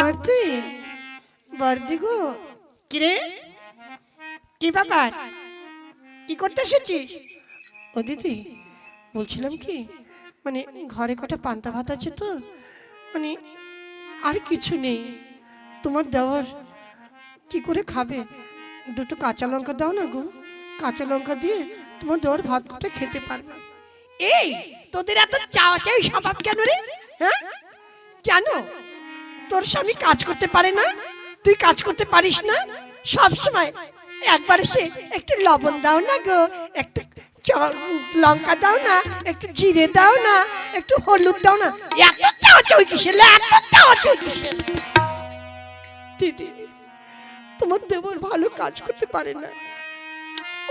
বার্দি বার্দি গো। কিরে? কি ব্যাপার? কি করতে এসেছিস? ও দিদি বলছিলাম কি মানে ঘরে কটা পান্তা ভাত আছে তো মানে আর কিছু নেই। তোমার দেওয়ার কি করে খাবে? দুটো কাঁচা লঙ্কা দাও না গো। কাঁচা লঙ্কা দিয়ে তোমার দেওয়ার ভাত কটা খেতে পারবে। এই তোদের এত চাওয়া চাই স্বভাব কেন রে? হ্যাঁ? কেন? তোর স্বামী কাজ করতে পারে না? তুই কাজ করতে পারিস না? সব সময় একবার সে একটু লবণ দাও না গো, একটু লঙ্কা দাও না, একটু জিরে দাও না, একটু হলুদ দাও না। এত চাওয়া চাই কিসের এত চাওয়া কিসের দিদি, তোমার দেবর ভালো কাজ করতে পারে না।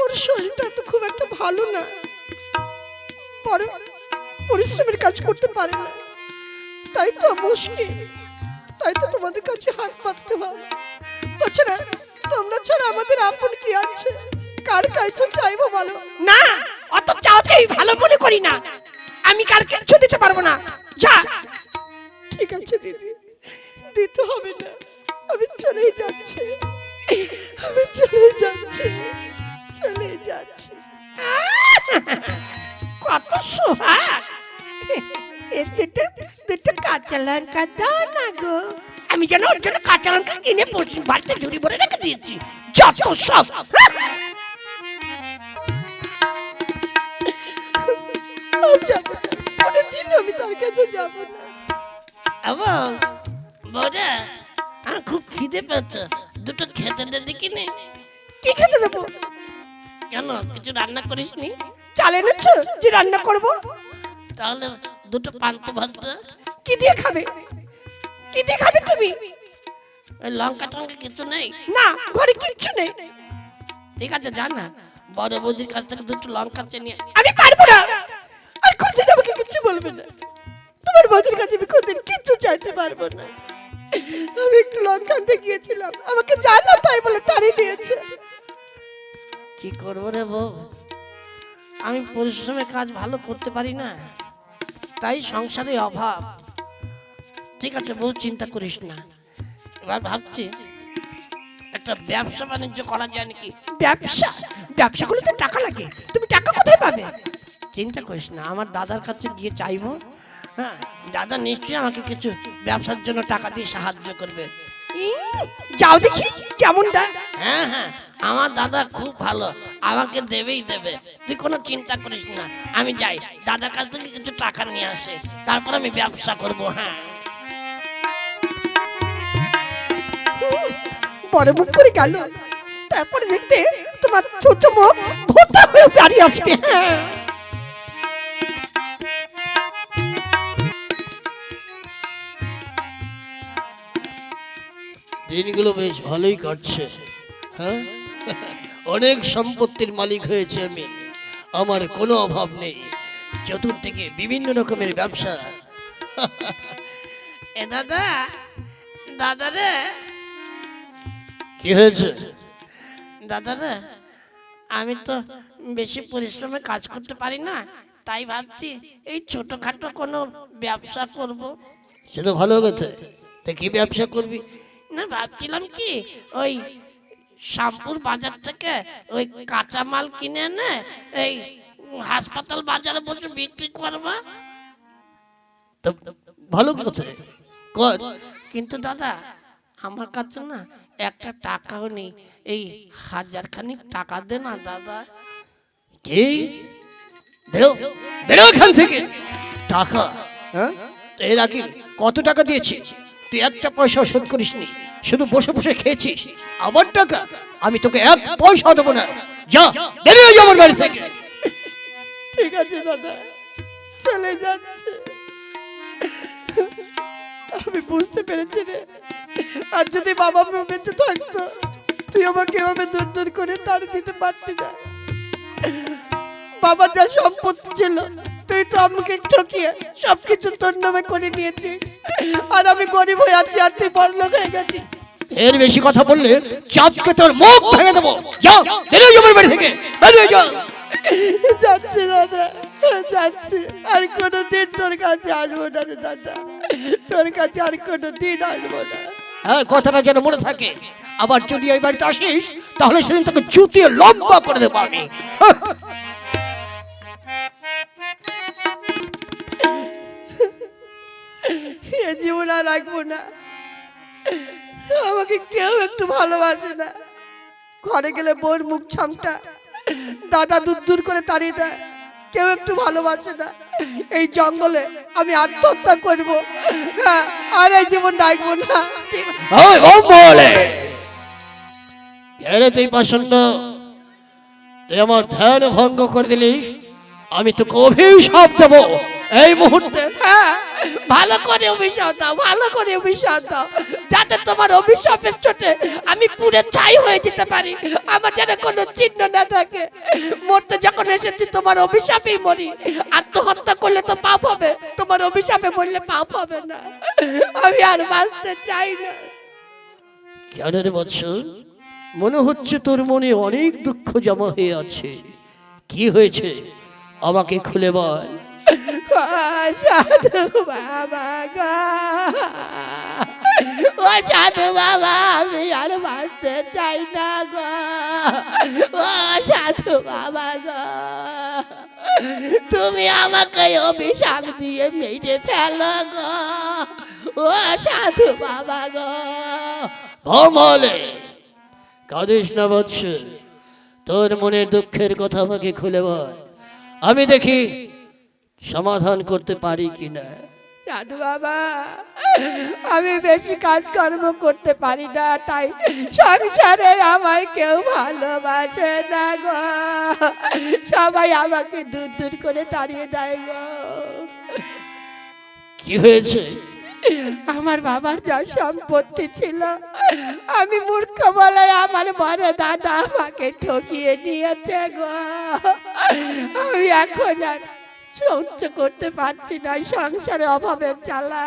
ওর শরীরটা তো খুব একটা ভালো না। পরে পরিশ্রমের কাজ করতে পারে না। তাই তো মুশকিল। তাই তো তোমাদের কাছে হাত পাততে হয়। তাছাড়া তোমরা ছাড়া আমাদের আপন কি আছে? কার কাছে চাইব বলো? না অত চাওয়া চাই ভালো মনে করি না। আমি কার কিচ্ছু দিতে পারব না। যা। ঠিক আছে দিদি। দিতে হবে না। আমি চলেই যাচ্ছি। আমি চলে যাচ্ছি। চলে যাচ্ছি। কত সোহাগ। দুটো দুটো কাঁচা লঙ্কা দাও না গো। আমি যেন ওর জন্য কাঁচা লঙ্কা কিনে পৌঁছি বাড়িতে ঝুড়ি ভরে রেখে দিয়েছি। যত সব। আর কোনোদিন আমি তার কাছে যাব না। এবং বৌদা আমার খুব খিদে পেয়েছে। দুটো খেতে দে দেখি নে। কি খেতে দেবো? কেন কিছু রান্না করিস নি চাল এনেছো যে রান্না করব? তাহলে দুটো পান্ত দে। কি দিয়ে খাবে? কি দিয়ে খাবে তুমি? ওই লঙ্কা টঙ্কা কিছু নেই? না ঘরে কিচ্ছু নেই। ঠিক আছে যা না। বড় বৌদির কাছ থেকে দুটো লঙ্কা চেয়ে নিয়ে। আমি পারব না। আর কোনদিন আমাকে কিচ্ছু বলবে না। তোমার বৌদির কাছে আমি কোনদিন কিচ্ছু চাইতে পারব না। আমি একটু লঙ্কা আনতে গিয়েছিলাম। আমাকে জানা তাই বলে তাড়িয়ে দিয়েছে। কি করব রে বউ? আমি পরিশ্রমের কাজ ভালো করতে পারি না। তাই সংসারে অভাব। ঠিক আছে বউ চিন্তা করিস না। এবার ভাবছি একটা ব্যবসা বাণিজ্য করা যায় নাকি? ব্যবসা? ব্যবসা করলে তো টাকা লাগে। তুমি টাকা কোথায় পাবে? চিন্তা করিস না আমার দাদার কাছে গিয়ে চাইব। হ্যাঁ দাদা নিশ্চয়ই আমাকে কিছু ব্যবসার জন্য টাকা দিয়ে সাহায্য করবে। যাও দেখি কেমন দেয় হ্যাঁ হ্যাঁ আমার দাদা খুব ভালো। আমাকে দেবেই দেবে। তুই কোনো চিন্তা করিস না। আমি যাই। দাদার কাছ থেকে কিছু টাকা নিয়ে আসে। তারপর আমি ব্যবসা করব হ্যাঁ। বড় মুখ করে গেল। তারপরে দেখতে তোমার ছোট মুখ ভোটা হয়ে বাড়ি আসবে হ্যাঁ। দিনগুলো বেশ ভালোই কাটছে হ্যাঁ? অনেক সম্পত্তির মালিক হয়েছে আমি। আমার কোনো অভাব নেই। চতুর্দিকে বিভিন্ন রকমের ব্যবসা। এ দাদা দাদা রে। কি হয়েছে? দাদা রে আমি তো বেশি পরিশ্রমে কাজ করতে পারি না তাই ভাবছি এই ছোটখাটো কোনো ব্যবসা করব। সে তো ভালো কথা। তা কি ব্যবসা করবি? না ভাবছিলাম কি ওই শ্যামপুর বাজার থেকে ওই কাঁচা মাল কিনে এনে এই হাসপাতাল বাজারে বসে বিক্রি করবা। ভালো কথা। কর। কিন্তু দাদা আমার কাছে না একটা টাকাও নেই। এই হাজার খানিক টাকা দে না দাদা। কি? বেরো বেরো এখান থেকে। টাকা? হ্যাঁ? এর আগে কত টাকা দিয়েছি? তুই একটা পয়সা শোধ করিসনি, শুধু বসে বসে খেয়েছিস। আবার টাকা আমি তোকে এক পয়সা দেবো না। যা, বেরিয়ে যা আমার বাড়ি থেকে। ঠিক আছে, দাদা। চলে যাচ্ছে। আমি বুঝতে পেরেছি রে। আর যদি বাবা মা বেঁচে থাকতো, তুই আমাকে এভাবে দূর দূর করে তার দিতে পারতি না। বাবার যা সম্পত্তি ছিল, তুই তো আমাকে ঠকিয়ে সবকিছু তোর নামে করে নিয়েছিস। আর আমি গরিব হয়ে আছি আর তুই বড় লোক হয়ে গেছিস। এর বেশি কথা বললে চাপকে তোর মুখ ভেঙে দেবো। যা বেরিয়ে যা আমার বাড়ি থেকে বেরিয়ে যা। যাচ্ছি দাদা যাচ্ছি। আর কোনো দিন তোর কাছে আসব না রে দাদা। তোর কাছে আর কোনো দিন আসব না। হ্যাঁ কথাটা যেন মনে থাকে। আবার যদি এই বাড়িতে আসিস তাহলে সেদিন তোকে জুতিয়ে লম্বা করে দেবো আমি। এ জীবন আর রাখব না। আমাকে কেউ একটু ভালোবাসে না। ঘরে গেলে বোর মুখ ছামটা দাদা দূর দূর করে তাড়িয়ে দেয়। কেউ একটু ভালোবাসে না। এই জঙ্গলে আমি আত্মহত্যা করব। হ্যাঁ আর এই জীবন রাখব না। ওই ওম বলে। কেন তুই পছন্দ তুই আমার ধ্যান ভঙ্গ করে দিলিস আমি তোকে অভিশাপ দেবো। এই মুহূর্তে হ্যাঁ ভালো করে অভিশাপ দাও, ভালো করে অভিশাপ দাও। যাতে তোমার অভিশাপের চোটে আমি পুরে ছাই হয়ে যেতে পারি। আমার যেন কোনো চিহ্ন না থাকে। মরতে যখন এসেছি, তোমার অভিশাপেই মরি। আত্মহত্যা করলে তো পাপ হবে। তোমার অভিশাপে মরলে পাপ হবে না। আমি আর বাঁচতে চাই না। কেন রে মনে হচ্ছে তোর মনে অনেক দুঃখ জমা হয়ে আছে। কি হয়েছে? আমাকে খুলে বল। সাধু বাবা গো ও সাধু বাবা আমি আর বাঁচতে চাই না গো ও সাধু বাবা গো তুমি আমাকে অভিশাপ দিয়ে মেরে ফেলো গো ও সাধু বাবা গো। ভমলে, কাঁদিস না বৎস, তোর মনের দুঃখের কথা আমাকে খুলে বল। আমি দেখি সমাধান করতে পারি কিনা? সাধু বাবা আমি বেশি কাজকর্ম করতে পারি না তাই সংসারে আমায় কেউ ভালোবাসে না গো। সবাই আমাকে দূর দূর করে তাড়িয়ে দেয় গো। কি হয়েছে? আমার বাবার যা সম্পত্তি ছিল আমি মূর্খ বলে আমার বড় দাদা আমাকে ঠকিয়ে নিয়েছে গো। আমি এখন আর সহ্য করতে পারছি না সংসারে অভাবের জ্বালা।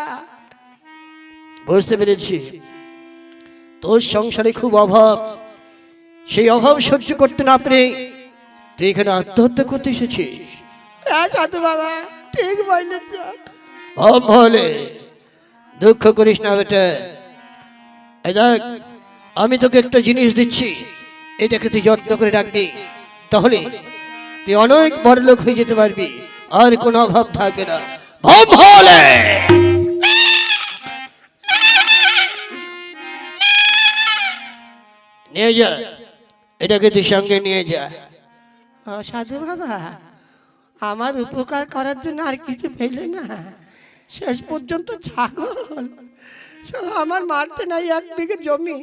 বুঝতে পেরেছি। তোর সংসারে খুব অভাব। সেই অভাব সহ্য করতে না পেরে তুই এখানে আত্মহত্যা করতে এসেছিস? হ্যাঁ সাধু বাবা ঠিক বলেছ। হলে দুঃখ করিস না বেটা। দেখ আমি তোকে একটা জিনিস দিচ্ছি। এটাকে তুই যত্ন করে রাখবি। তাহলে তুই অনেক বড় লোক হয়ে যেতে পারবি। আর কোনো অভাব থাকবে না। ভাব হলে। নিয়ে যা, এটাকে তুই সঙ্গে নিয়ে যা। সাধু বাবা, আমার উপকার করার জন্য আর কিছু পেলে না। শেষ পর্যন্ত ছাগল। আমার মারতে নাই এক বিঘে জমি।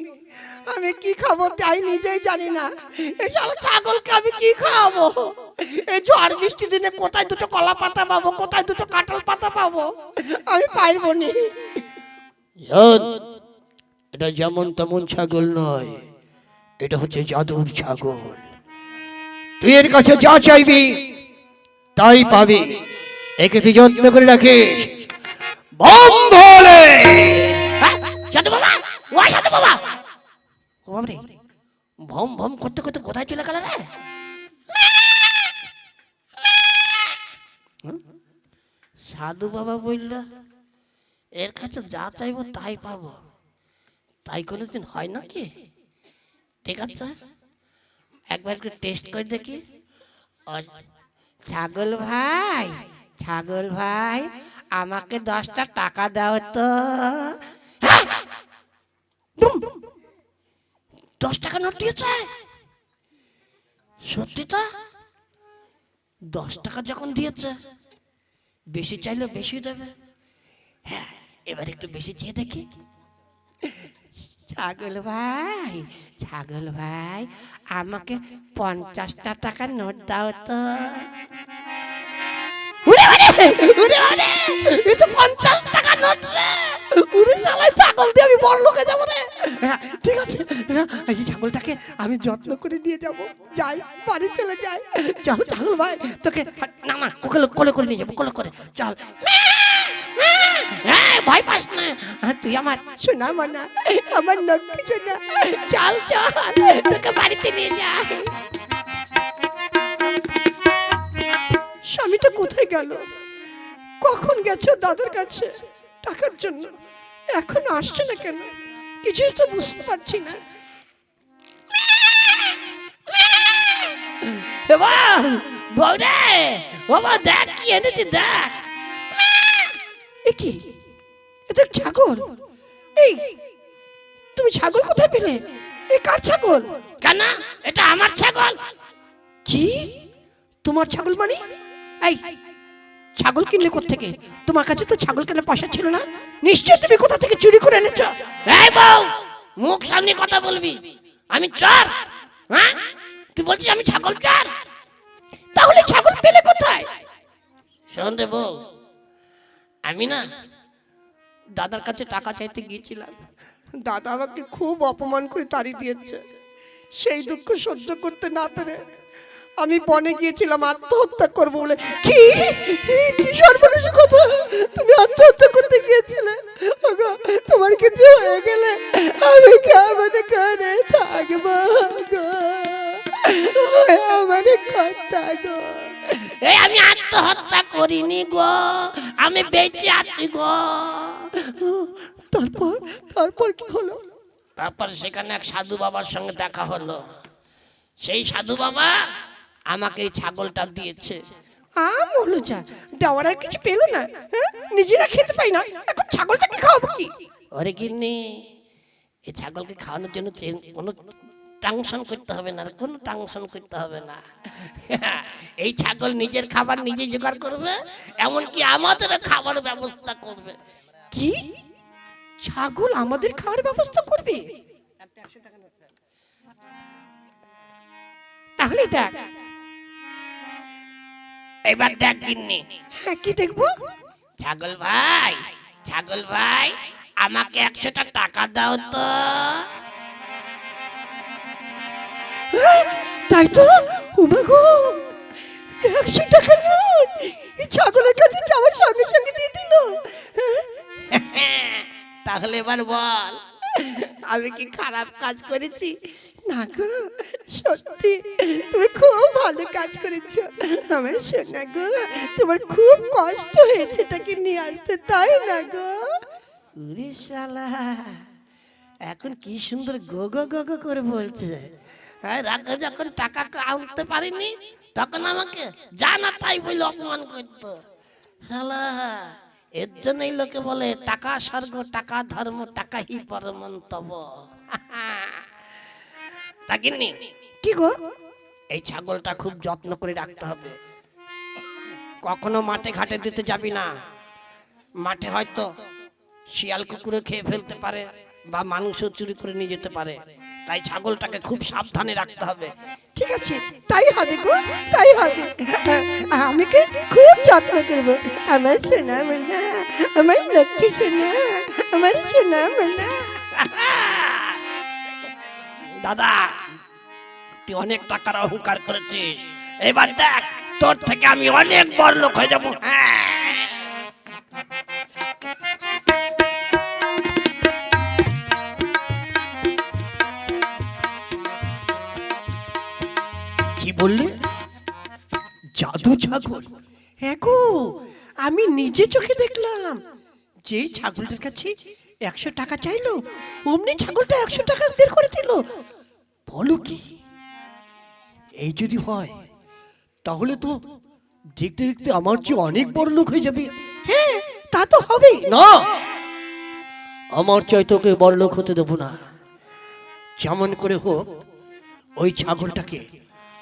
আমি কি খাব তাই নিজেই জানি না। এই শালা ছাগলকে আমি কি খাওয়াবো? এই ঝড় বৃষ্টি দিনে কোথায় দুটো কলা পাতা পাবো, কোথায় দুটো কাঁঠাল পাতা পাবো? আমি পারব নি। এটা যেমন তেমন ছাগল নয়, এটা হচ্ছে জাদুর ছাগল। তুই এর কাছে যা চাইবি, তাই পাবি। একে তুই যত্ন করে রাখিস। বম ভোলে সাধু বাবা? ও সাধু বাবা। ও ভম ভম করতে করতে কোথায় চলে গেল রে? সাধু বাবা বলল এর কাছে যা চাইব তাই পাবো। তাই কোনোদিন হয় না কি? ঠিক আছে। একবার একটু টেস্ট করে দেখি। ছাগল ভাই ছাগল ভাই আমাকে দশটা টাকা দাও তো হ্যাঁ! দুম! দশ টাকা নোট দিয়েছে? সত্যি তো? দশ টাকা যখন দিয়েছে বেশি চাইলে বেশি দেবে। হ্যাঁ এবার একটু বেশি চেয়ে দেখি। ছাগল ভাই ছাগল ভাই আমাকে পঞ্চাশটা টাকার নোট দাও তো। উরে বাড়ে, উরে বাড়ে, এ তো পঞ্চাশ টাকা নোট রে। উরে চালাই ছাগল দিয়ে আমি বড় লোকে যাব রে। হ্যাঁ, ঠিক আছে। হ্যাঁ, এই ছাগলটাকে আমি যত্ন করে নিয়ে যাব। যাই বাড়ি চলে যাই। চল ছাগল ভাই তোকে না না কোলে কোলে করে নিয়ে যাব কোলে করে। চল। এই, ভয় পাস না। হ্যাঁ, তুই আমার শোনা মানা আমার লক্ষ্মী শোনা চল চল তোকে বাড়িতে নিয়ে যাই। স্বামীটা কোথায় গেল? কখন গেছে দাদার কাছে টাকার জন্য? এখন আসছে না কেন? কিছুই তো বুঝতে পারছি না। বাবা বৌরে বাবা দেখ কি এনেছি দেখ। এ কি? এটা ছাগল। এই তুমি ছাগল কোথায় পেলে? এ কার ছাগল? কেন? এটা আমার ছাগল। কি? তোমার ছাগল মানে? এই ছাগল কিনলে থেকে তোমার কাছে তো ছাগল কেনার পয়সা ছিল না। নিশ্চয় তুমি কোথা থেকে চুরি করে এনেছো? এই বউ মুখ সামনে কথা বলবি। আমি চর হ্যাঁ? তুই বলছিস আমি ছাগল চর? তাহলে ছাগল পেলে কোথায়? শোন রে বউ আমি না দাদার কাছে টাকা চাইতে গিয়েছিলাম। দাদা আমাকে খুব অপমান করে তাড়িয়ে দিয়েছে। সেই দুঃখ সহ্য করতে না পেরে আমি বনে গিয়েছিলাম আত্মহত্যা করব বলে। কি? কি সর্বনাশ কথা? তুমি আত্মহত্যা করতে গিয়েছিলে? তোমার কিছু হয়ে গেলে আমি কেমন করে থাকব গো আমার কথা গো। এই আমি আত্মহত্যা করিনি গো। আমি বেঁচে আছি গো। তারপর তারপর কি হলো? তারপর সেখানে এক সাধু বাবার সঙ্গে দেখা হলো। সেই সাধু বাবা আমাকে এই ছাগলটা দিয়েছে। আম হলো দেওয়ার আর কিছু পেল না হ্যাঁ? নিজেরা খেতে পাই না। এখন ছাগলটাকে খাওয়াবো কি? ওরে গিন্নি এই ছাগলকে খাওয়ানোর জন্য কোনো টাংশন করতে হবে না কোনো টাংশন করতে হবে না। এই ছাগল নিজের খাবার নিজে জোগাড় করবে এমনকি আমাদের খাবার ব্যবস্থা করবে। কি? ছাগল আমাদের খাওয়ার ব্যবস্থা করবে? তাহলে দেখ এবার দেখ গিন্নি। হ্যাঁ কি দেখব? ছাগল ভাই ছাগল ভাই আমাকে একশোটা টাকা দাও তো। তাই তো? উমাগো একশো টাকা নোট। এই ছাগলের কাছে যাওয়ার সঙ্গে সঙ্গে দিয়ে দিল। হ্যাঁ? তাহলে এবার বল। আমি কি খারাপ কাজ করেছি? না গো, সত্যি, তুমি খুব ভালো কাজ করেছ। আমার সোনা গো, তোমার খুব কষ্ট হয়েছে এটাকে নিয়ে আসতে, তাই না গো? উরে এখন কি সুন্দর গো গো গো গো করে বলছে। রাগে যখন টাকা আনতে পারিনি, তখন আমাকে জানা তাই বলে অপমান করতো। শালা, এর জন্যই লোকে বলে, টাকা স্বর্গ, টাকা ধর্ম টাকা হি পরমন্তব তা কি গো? এই ছাগলটা খুব যত্ন করে রাখতে হবে। কখনো মাঠে ঘাটে দিতে যাবি না। মাঠে হয়তো শিয়াল কুকুরে খেয়ে ফেলতে পারে বা মাংস চুরি করে নিয়ে যেতে পারে। তাই ছাগলটাকে খুব সাবধানে রাখতে হবে। ঠিক আছে তাই হবে গো তাই হবে। আমি কে খুব যত্ন করব? আমার সোনা মনা আমার লক্ষ্মী সোনা আমার সোনা মনা। দাদা, তুই অনেক টাকার অহংকার করেছিস। এবার দেখ, তোর থেকে আমি অনেক বড় লোক হয়ে যাব। হ্যাঁ কি বললে? জাদু ছাগল। হ্যাঁ আমি নিজে চোখে দেখলাম। যেই ছাগলটার কাছে একশো টাকা চাইলো, অমনি ছাগলটা একশো টাকা বের করে দিল। বলো কি? এই যদি হয়, তাহলে তো দেখতে দেখতে আমার চেয়ে অনেক বড় লোক হয়ে যাবে। হ্যাঁ তা তো হবে। না, আমার চাই তোকে বড় লোক হতে দেবো না। যেমন করে হোক, ওই ছাগলটাকে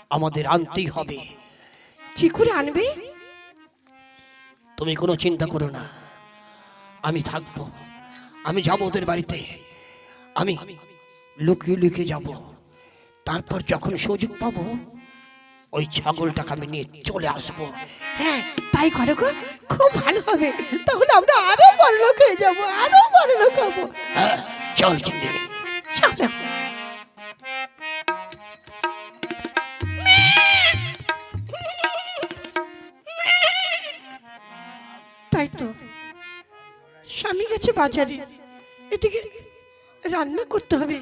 আমাদের আনতেই হবে। কি করে আনবে? তুমি কোনো চিন্তা করো না। আমি থাকব। আমি যাব ওদের বাড়িতে। আমি লুকিয়ে লুকিয়ে যাব। তারপর যখন সুযোগ পাবো, ওই ছাগলটাকে আমি নিয়ে চলে আসব। হ্যাঁ তাই করো গো, খুব ভালো হবে। তাহলে আমরা আরও বড় লোক হয়ে যাব, আরও বড় লোক হব। হ্যাঁ চল চিন্নি চলো। তাই তো। স্বামী গেছে বাজারে। এদিকে রান্না করতে হবে।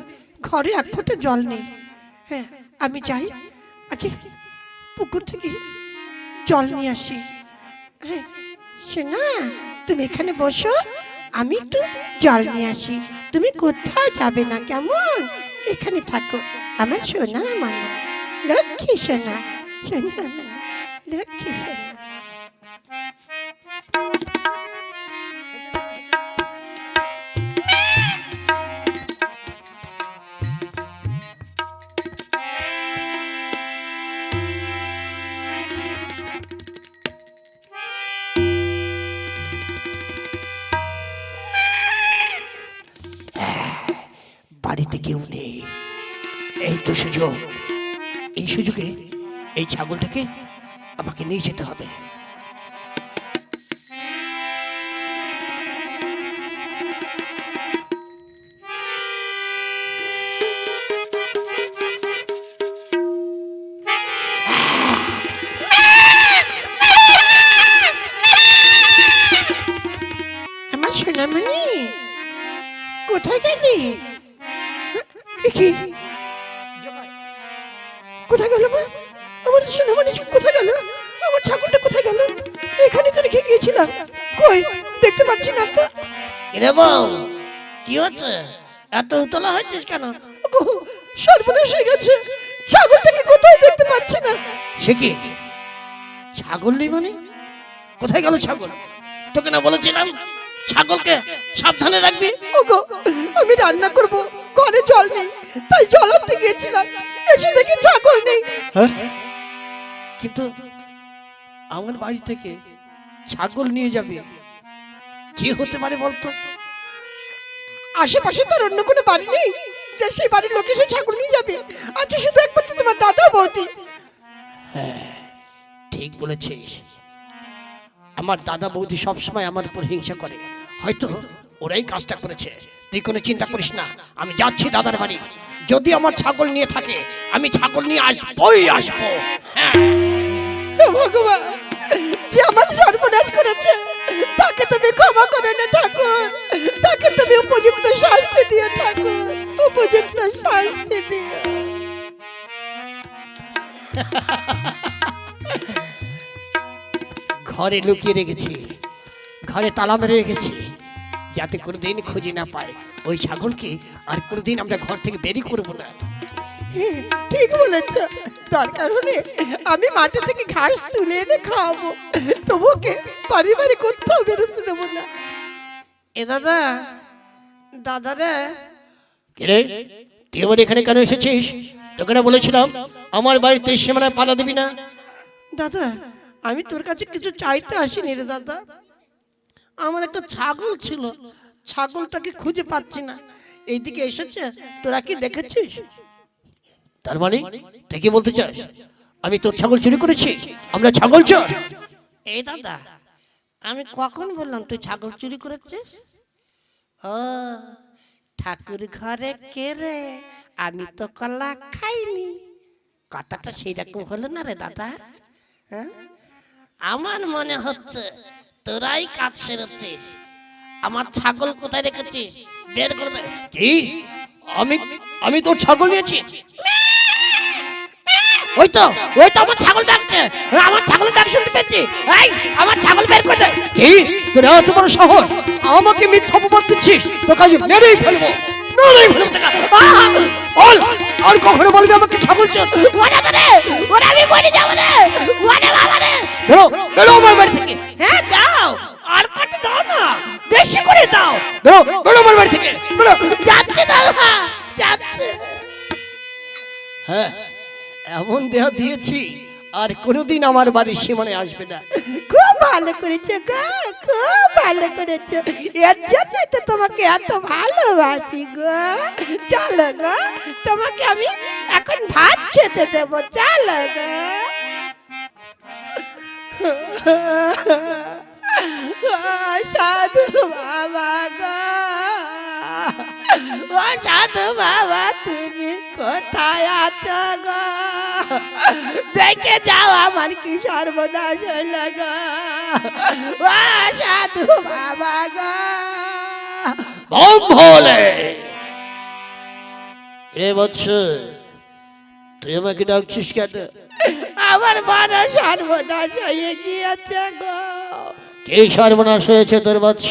ঘরে এক ফোঁটা জল নেই। হ্যাঁ আমি যাই। আগে পুকুর থেকে জল নিয়ে আসি। হ্যাঁ, সে না তুমি এখানে বসো। আমি একটু জল নিয়ে আসি। তুমি কোথাও যাবে না কেমন? এখানে থাকো। আমার সোনা মানা লক্ষ্মী সোনা সোনা লক্ষ্মী এই ছাগলটাকে আমাকে নিয়ে যেতে হবে। কিরে বউ কি হচ্ছে? এত উতলা হচ্ছিস কেন? সর্বনাশ হয়ে গেছে। ছাগলটাকে কোথায় দেখতে পাচ্ছি না। সে কি? ছাগল নেই মানে? কোথায় গেল ছাগল? তোকে না বলেছিলাম ছাগলকে সাবধানে রাখবি? ওগো আমি রান্না করব ঘরে জল নেই তাই জল আনতে গিয়েছিলাম। এসে দেখি ছাগল নেই। হ্যাঁ? কিন্তু আমার বাড়ি থেকে ছাগল নিয়ে যাবে কি হতে পারে বলতো? আশেপাশে তার অন্য কোনো বাড়ি নেই। যে সেই বাড়ির লোক এসে ছাগল নিয়ে যাবে। আচ্ছা শুধু একমাত্র তোমার দাদা বৌদি। ঠিক বলেছিস। আমার দাদা বৌদি সবসময় আমার উপর হিংসা করে। হয়তো ওরাই কাজটা করেছে। তুই কোনো চিন্তা করিস না। আমি যাচ্ছি দাদার বাড়ি। যদি আমার ছাগল নিয়ে থাকে আমি ছাগল নিয়ে আসবোই আসব। হ্যাঁ। ভগবান যে আমার ঘরে লুকিয়ে রেখেছি। ঘরে তালা মেরে রেখেছি। যাতে কোনোদিন খুঁজে না পায় ওই ছাগলকে আর কোনোদিন আমরা ঘর থেকে বেরি করব না। ঠিক বলেছ। দরকার হলে আমি মাঠে থেকে ঘাস তুলে এনে খাওয়াবো। তবুকে পারিবারিক কোথাও বেরোতে দেবো না। এ দাদা দাদা রে? কিরে তুই আমার এখানে কেন এসেছিস? তোকে না বলেছিলাম আমার বাড়িতে সীমানায় পালা দিবি না? দাদা আমি তোর কাছে কিছু চাইতে আসিনি রে দাদা। আমার একটা ছাগল ছিল। ছাগলটাকে খুঁজে পাচ্ছি না। এইদিকে এসেছে। তোরা কি দেখেছিস? তার মানে? তুই কি বলতে চাস? আমি তোর ছাগল চুরি করেছি? আমরা ছাগল চোর। এই দাদা আমি কখন বললাম তুই ছাগল চুরি করেছিস? ও ঠাকুর ঘরে কে রে? আমি তো কলা খাইনি। কথাটা সেই রকম হলো না রে দাদা। হ্যাঁ? আমার মনে হচ্ছে তোরাই কাজ সেরেছিস। আমার ছাগল কোথায় রেখেছিস? বের করে দে। কি? আমি আমি তোর ছাগল নিয়েছি? ওই তো ওই তো আমার ছাগল ডাকছে। আমার ছাগল ডাক শুনতে পেয়েছি। এই আমার ছাগল বের করে দে। কি? তোর এত বড় সাহস? আমাকে মিথ্যা অপবাদ দিচ্ছিস? তো কাজে মেরেই ফেলব। মেরেই ফেলব! বল আর কখনো বলবি আমাকে ছাগল চোর ওরে রে ওরে আমি মরে যাব রে। ওরে বাবা রে বেরো বেরো আমার বাড়ি থেকে। হ্যাঁ দাও। আর কত দাও না? বেশি করে দাও। বেরো বেরো আমার বাড়ি থেকে। বেরো। যাচ্ছে দাদা যাচ্ছে। হ্যাঁ এমন দেহ দিয়েছি আর কোনোদিন আমার বাড়ির সীমানায় আসবে না। খুব ভালো করেছ গো খুব ভালো করেছ। এর জন্য তো তোমাকে এত ভালোবাসি গো। চলো গো তোমাকে আমি এখন ভাত খেতে দেবো। চলো গো। সাধু বাবা গো। সাধু বাবা, তুমি কোথায় আছো গো? দেখে যাও আমার কি সর্বনাশ হইল গো। সাধু বাবা গো। বম ভোলে। রে বৎস, তুই আমাকে ডাকছিস কেন? আমার বড় সর্বনাশ হয়ে গিয়েছে গো। কে সর্বনাশ হয়েছে তোর বৎস?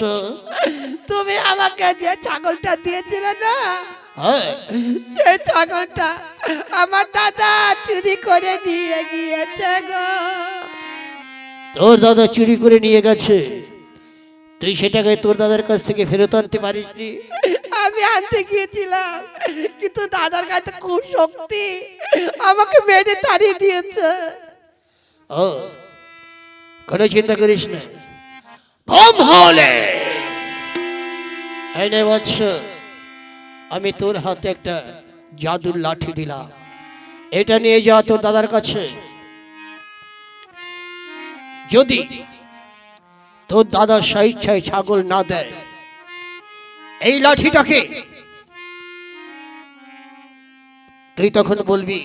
তুমি আমাকে যে ছাগলটা দিয়েছিলে না হ্যাঁ। সেই ছাগলটা আমার দাদা চুরি করে দিয়ে গিয়েছে গো। তোর দাদা চুরি করে নিয়ে গেছে। তুই সেটাকে তোর দাদার কাছ থেকে ফেরত আনতে পারিসনি। আমি আনতে গিয়েছিলাম কিন্তু দাদার কাছে খুব শক্তি। আমাকে মেরে তাড়িয়ে দিয়েছে। ও, কোনো চিন্তা করিস না। আমি তোর হাতে একটা জাদুর লাঠি দিলাম। এটা নিয়ে যা তোর দাদার কাছে। যদি তোর দাদা স্বেচ্ছায় ছাগল না দেয়, এই লাঠিটাকে তুই তখন বলবি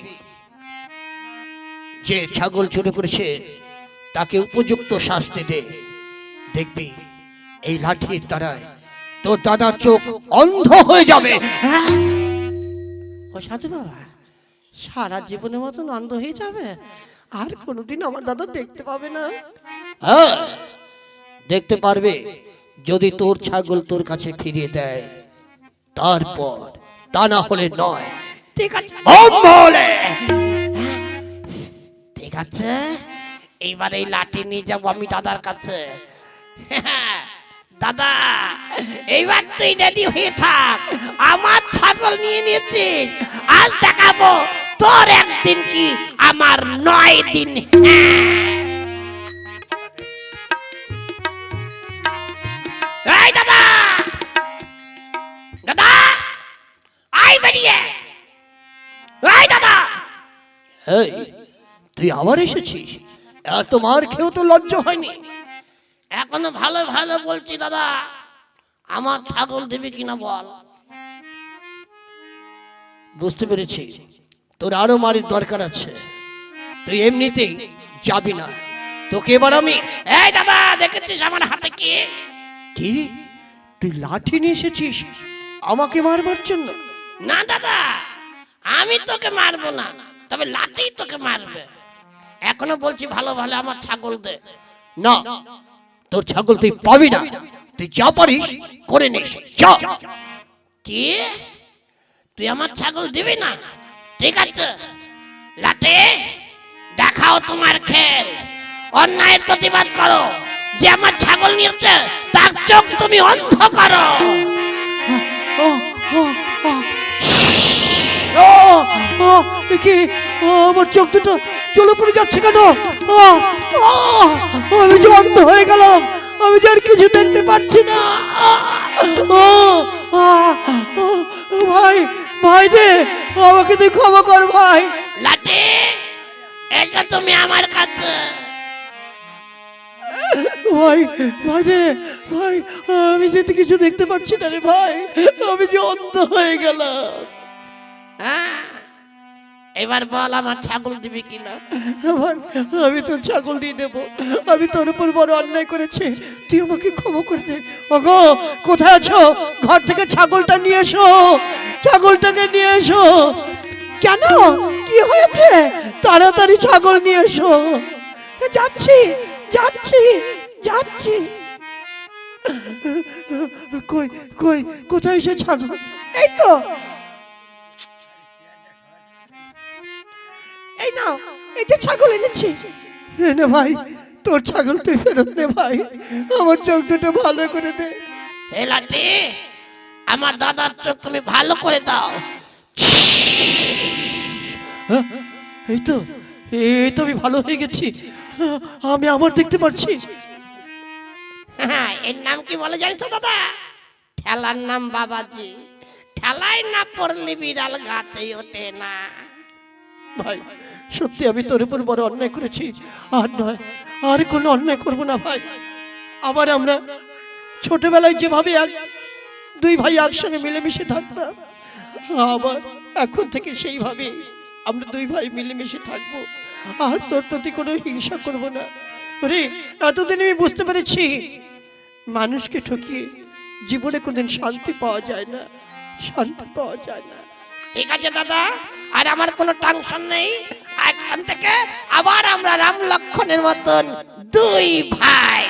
যে ছাগল চুরি করেছে, তাকে উপযুক্ত শাস্তি দে। দেখবি এই লাঠির দ্বারায় তোর দাদার চোখ অন্ধ হয়ে যাবে। হ্যাঁ? ও সাধু বাবা, সারা জীবনের মতন অন্ধ হয়ে যাবে? আর কোনোদিন আমার দাদা দেখতে পাবে না। হ্যাঁ দেখতে পারবে যদি তোর ছাগল তোর কাছে ফিরিয়ে দেয়। তারপর তা না হলে নয় ঠিক আছে। বলে। ঠিক আছে। এইবার এই লাঠি নিয়ে যাব আমি দাদার কাছে। দাদা এইবার তুই রেডি হয়ে থাক। আমার ছাগল নিয়ে নিয়েছিস আজ দেখাবো তোর একদিন কি আমার নয় দিন। এই দাদা দাদা আই বেরিয়ে। তুই আবার এসেছিস? এত মার খেয়েও তো লজ্জা হয়নি। এখনও ভালো ভালো বলছি দাদা, আমার ছাগল দেবে কিনা বল। বুঝতে পেরেছি, তোর আরও মারির দরকার আছে। তুই এমনিতেই যাবি না। তোকে এবার আমি এই দাদা, দেখেছিস আমার হাতে কি? কি? তুই লাঠি নিয়ে এসেছিস? আমাকে মারবার জন্য? না দাদা, আমি তোকে মারবো না না। তবে লাঠি তোকে মারবে। এখনও বলছি ভালো ভালো আমার ছাগল দে। না, তোর ছাগল তুই পাবি না। তুই যা পারিস করে নিস। যা কি? তুই আমার ছাগল দিবি না? ঠিক আছে। লাটে দেখাও তোমার খেল। অন্যায়ের প্রতিবাদ করো। যে আমার ছাগল নিয়েছে, তার চোখ তুমি অন্ধ করো। ও ও ও ও কি? আমার চোখ দুটো চলে পড়ে যাচ্ছে কেন? আমি যে অন্ধ হয়ে গেলাম আমি যে আর কিছু দেখতে পাচ্ছি না। ভাই ভাই রে আমাকে তুই ক্ষমা কর ভাই। লাটে এটা তুমি আমার কাছে। ভাই ভাই রে ভাই আমি যেতে কিছু দেখতে পাচ্ছি না রে ভাই আমি যে অন্ধ হয়ে গেলাম। হ্যাঁ? এবার বল, আমার ছাগল দিবি কিনা? আমি তোর ছাগল দিয়ে দেবো। আমি তোর উপর বড় অন্যায় করেছি। তুই আমাকে ক্ষমা করে দে। ওগো, কোথায় আছো? ঘর থেকে ছাগলটা নিয়ে এসো। ছাগলটাকে নিয়ে এসো। কেন? কি হয়েছে? তাড়াতাড়ি ছাগল নিয়ে এসো। যাচ্ছি যাচ্ছি যাচ্ছি। কই কই, কোথায় সে ছাগল? এই তো। এই নাও এই যে ছাগল এনেছি। এ নে ভাই তোর ছাগল তুই ফেরত নে ভাই আমার চোখ দুটো ভালো করে দে। হে লাটে আমার দাদার চোখ তুমি ভালো করে দাও। হ্যাঁ, এই তো এই তো আমি ভালো হয়ে গেছি আমি আবার দেখতে পাচ্ছি। হ্যাঁ, এর নাম কি বলে জানিস দাদা? ঠেলার নাম বাবাজি। ঠেলাই না পড়লে বিড়াল গাছেই ওঠে না। ভাই সত্যি আমি তোর উপর বড় অন্যায় করেছি। আর নয়, আর কোনো অন্যায় করব না ভাই। আবার আমরা ছোটবেলায় যেভাবে এক, দুই ভাই একসঙ্গে মিলেমিশে থাকতাম, আবার এখন থেকে সেইভাবে আমরা দুই ভাই মিলেমিশে থাকব। আর তোর প্রতি কোনো হিংসা করব না। রে এতদিন আমি বুঝতে পেরেছি মানুষকে ঠকিয়ে জীবনে কোনদিন শান্তি পাওয়া যায় না, শান্তি পাওয়া যায় না। ঠিক আছে দাদা, আর আমার কোনো টেনশন নেই। এখান থেকে আবার আমরা রাম লক্ষণের মতন দুই ভাই।